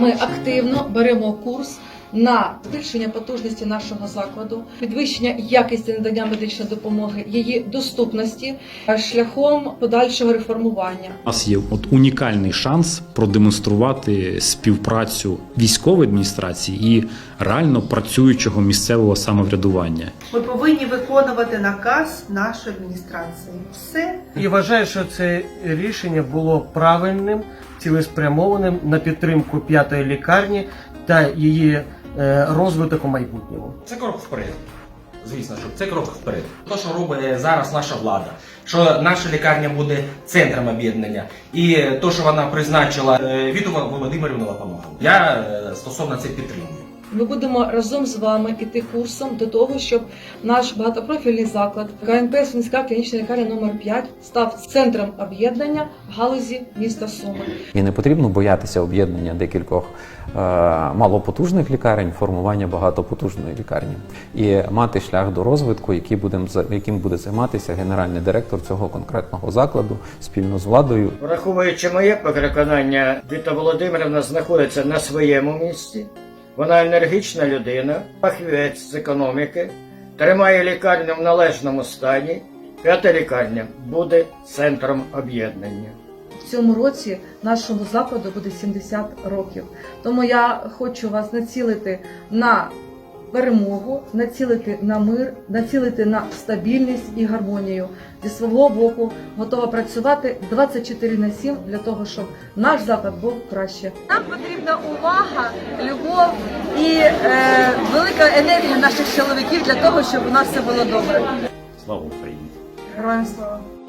Ми активно беремо курс на збільшення потужності нашого закладу, підвищення якості надання медичної допомоги, її доступності е, шляхом подальшого реформування. У нас є от унікальний шанс продемонструвати співпрацю військової адміністрації і реально працюючого місцевого самоврядування. Ми повинні виконувати наказ нашої адміністрації. Все І вважаю, що це рішення було правильним, цілеспрямованим на підтримку п'ятої лікарні та її е, розвиток у майбутньому. Це крок вперед. Звісно, що це крок вперед. То, що робить зараз наша влада, що наша лікарня буде центром об'єднання, і то, що вона призначила е, Віту Володимирівну Лапанову. Я е, стосовно це підтримую. Ми будемо разом з вами іти курсом до того, щоб наш багатопрофільний заклад КНП Сумська клінічна лікарня номер 5 став центром об'єднання в галузі міста Суми. І не потрібно боятися об'єднання декількох е, малопотужних лікарень, формування багатопотужної лікарні і мати шлях до розвитку, який будем, за- яким буде займатися генеральний директор цього конкретного закладу спільно з владою. Враховуючи моє переконання, Віта Володимирівна знаходиться на своєму місці. Вона енергічна людина, фахівець з економіки, тримає лікарню в належному стані. П'ята лікарня буде центром об'єднання. В цьому році нашому закладу буде 70 років. Тому я хочу вас націлити на перемогу, націлити на мир, націлити на стабільність і гармонію. Зі свого боку готова працювати 24 на 7 для того, щоб наш заклад був краще. Нам потрібна увага, любов і е, велика енергія наших чоловіків для того, щоб у нас все було добре. Слава Україні! Героям слава!